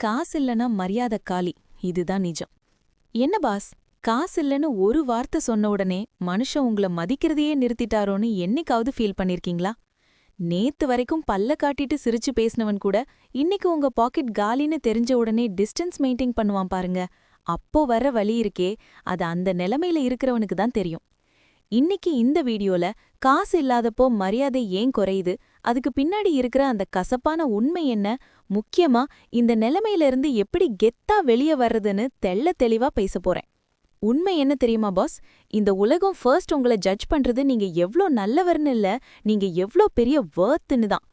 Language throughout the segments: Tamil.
காசு இல்லனா மரியாதை காலி. இதுதான் நிஜம். என்ன பாஸ்? காசு இல்லைன்னு ஒரு வார்த்தை சொன்ன உடனே மனுஷன் உங்கள மதிக்கிறதையே நிறுத்திட்டாரோன்னு என்னைக்காவது ஃபீல் பண்ணிருக்கீங்களா? நேத்து வரைக்கும் பல்ல காட்டிட்டு சிரிச்சு பேசினவன் கூட இன்னைக்கு உங்க பாக்கெட் காலின்னு தெரிஞ்ச உடனே டிஸ்டன்ஸ் மெயின்டைன் பண்ணுவான் பாருங்க. அப்போ வர வழி இருக்கே அது அந்த நிலைமையில இருக்கிறவனுக்கு தான் தெரியும். இன்னைக்கு இந்த வீடியோல காசு இல்லாதப்போ மரியாதை ஏன் குறையுது? அதுக்கு பின்னாடி இருக்கிற அந்த கசப்பான உண்மை என்ன? முக்கியமா இந்த நிலைமையிலிருந்து எப்படி கெத்தா வெளியே வர்றதுன்னு தெள்ள தெளிவா பேச போறேன். உண்மை என்ன தெரியுமா பாஸ் இந்த உலகம் ஃபர்ஸ்ட் உங்களை ஜட்ஜ் பண்றது நீங்க எவ்ளோ நல்லவர்னு இல்ல நீங்க எவ்ளோ பெரிய வேர்த்துன்னு தான்.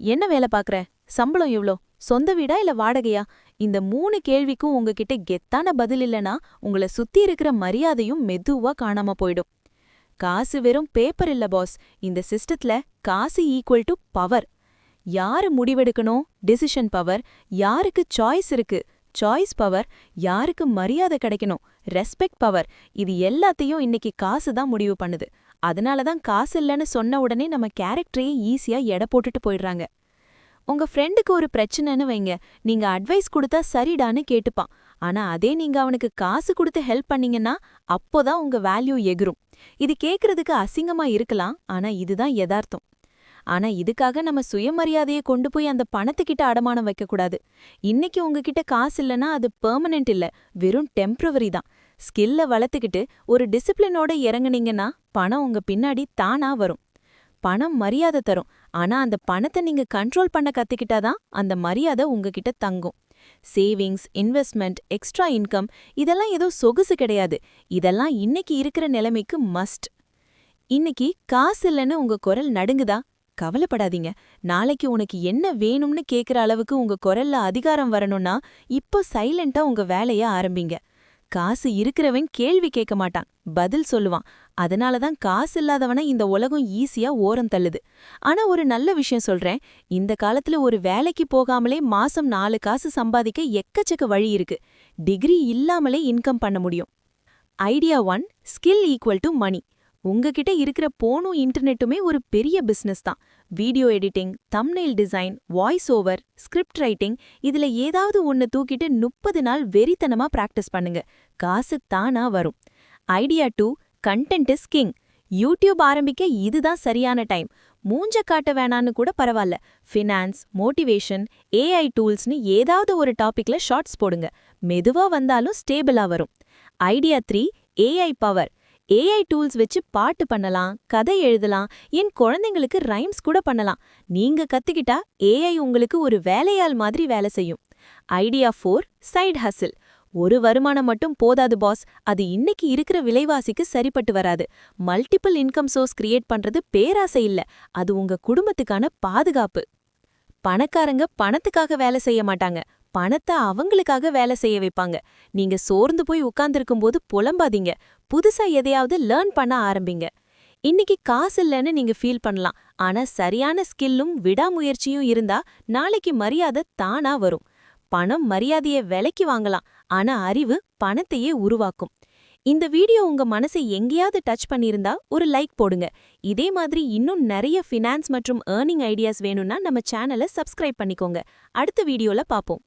என்ன வேலை பாக்குற சம்பளம் எவ்ளோ? சொந்த வீடா இல்ல வாடகையா? இந்த மூணு கேள்விக்கும் உங்ககிட்ட கெத்தான பதில் இல்லனா உங்களை சுத்தி இருக்கிற மரியாதையும் மெதுவா காணாம போயிடும். காசு வெறும் பேப்பர் இல்ல பாஸ் இந்த சிஸ்டத்துல காசு ஈக்குவல் டு பவர் யாரு முடிவெடுக்கணும்? டிசிஷன் பவர் யாருக்கு சாய்ஸ் இருக்கு? சாய்ஸ் பவர் யாருக்கு மரியாதை கிடைக்கணும்? ரெஸ்பெக்ட் பவர் இது எல்லாத்தையும் இன்னைக்கு காசு தான் முடிவு பண்ணுது. அதனால தான் காசு இல்லைன்னு சொன்ன உடனே நம்ம கேரக்டரையே ஈஸியா எடை போட்டுட்டு போயிடுறாங்க. உங்க ஃப்ரெண்டுக்கு ஒரு பிரச்சனைன்னு வைங்க. நீங்க அட்வைஸ் கொடுத்தா சரிடான்னு கேட்டுப்பான். ஆனா அதே நீங்க அவனுக்கு காசு கொடுத்து ஹெல்ப் பண்ணீங்கன்னா அப்போதான் உங்க வேல்யூ எகிரும். இது கேக்குறதுக்கு அசிங்கமா இருக்கலாம் ஆனா இதுதான் யதார்த்தம். ஆனா இதுக்காக நம்ம சுயமரியாதையை கொண்டு போய் அந்த பணத்துக்கிட்ட அடமானம் வைக்கக்கூடாது. இன்னைக்கு உங்ககிட்ட காசு இல்லைன்னா அது பெர்மனெண்ட் இல்ல வெறும் டெம்ப்ரவரி தான். ஸ்கில்ல வளர்த்துக்கிட்டு ஒரு டிசிப்ளினோட இறங்குனீங்கன்னா பணம் உங்க பின்னாடி தானா வரும். பணம் மரியாதை தரும். ஆனா அந்த பணத்தை நீங்க கண்ட்ரோல் பண்ண கத்துக்கிட்டாதான் அந்த மரியாதை உங்ககிட்ட தங்கும். சேவிங்ஸ் இன்வெஸ்ட்மெண்ட் எக்ஸ்ட்ரா இன்கம் இதெல்லாம் ஏதோ சொகுசு கிடையாது. இதெல்லாம் இன்னைக்கு இருக்கிற நிலைமைக்கு மஸ்ட் இன்னைக்கு காசு இல்லைன்னு உங்க குரல் நடுங்குதா? கவலைப்படாதீங்க. நாளைக்கு உனக்கு என்ன வேணும்னு கேக்குற அளவுக்கு உங்க குரல்ல அதிகாரம் வரணும்னா இப்போ சைலண்டா உங்க வேலைய ஆரம்பிங்க. காசு இருக்கிறவன் கேள்வி கேட்க மாட்டான் பதில் சொல்லுவான். அதனால தான் காசு இல்லாதவன இந்த உலகம் ஈஸியா ஓரம் தள்ளுது. ஆனா ஒரு நல்ல விஷயம் சொல்றேன் இந்த காலத்துல ஒரு வேலைக்கு போகாமலே மாசம் நாலு காசு சம்பாதிக்க எக்கச்சக்க வழி இருக்கு. டிகிரி இல்லாமலே இன்கம் பண்ண முடியும். Idea one skill equal to money. உங்ககிட்ட இருக்கிற போனும் இன்டர்நெட்டுமே ஒரு பெரிய பிசினஸ் தான். Video editing thumbnail design voice over script writing இதுல ஏதாவது ஒன்று தூக்கிட்டு முப்பது நாள் வெறித்தனமா பிராக்டிஸ் பண்ணுங்க. காசு தானா வரும். Idea two content is king YouTube ஆரம்பிக்க இதுதான் சரியான டைம் மூஞ்ச காட்ட வேணான்னு கூட பரவாயில்ல. ஃபினான்ஸ் மோட்டிவேஷன் ஏஐ டூல்ஸ்னு ஏதாவது ஒரு டாபிக்ல ஷார்ட்ஸ் போடுங்க. மெதுவா வந்தாலும் ஸ்டேபிளா வரும். Idea three AI power AI tools வச்சு பாட்டு பண்ணலாம் கதை எழுதலாம் என் குழந்தைங்களுக்கு ரைம்ஸ் கூட பண்ணலாம். நீங்க கத்துக்கிட்டா ஏஐ உங்களுக்கு ஒரு வேலையாள் மாதிரி வேலை செய்யும். ஐடியா ஃபோர் சைட் ஹசில் ஒரு வருமானம் மட்டும் போதாது பாஸ் அது இன்னைக்கு இருக்கிற விலைவாசிக்கு சரிப்பட்டு வராது. மல்டிபிள் இன்கம் சோர்ஸ் கிரியேட் பண்றது பேராசை இல்ல. அது உங்க குடும்பத்துக்கான பாதுகாப்பு. பணக்காரங்க பணத்துக்காக வேலை செய்ய மாட்டாங்க. பணத்தை அவங்களுக்காக வேலை செய்ய வைப்பாங்க. நீங்க சோர்ந்து போய் உட்கார்ந்துருக்கும் போது புலம்பாதீங்க. புதுசா எதையாவது லேர்ன் பண்ண ஆரம்பிங்க. இன்னைக்கு காசு இல்லைன்னு நீங்க ஃபீல் பண்ணலாம். ஆனா சரியான ஸ்கில்லும் விடாமுயற்சியும் இருந்தா நாளைக்கு மரியாதை தானா வரும். பணம் மரியாதையை விலைக்கு வாங்கலாம். ஆனா அறிவு பணத்தையே உருவாக்கும். இந்த வீடியோ உங்க மனசை எங்கேயாவது டச் பண்ணியிருந்தா ஒரு லைக் போடுங்க. இதே மாதிரி இன்னும் நிறைய ஃபினான்ஸ் மற்றும் ஏர்னிங் ஐடியாஸ் வேணும்னா நம்ம சேனலை சப்ஸ்கிரைப் பண்ணிக்கோங்க. அடுத்த வீடியோல பாப்போம்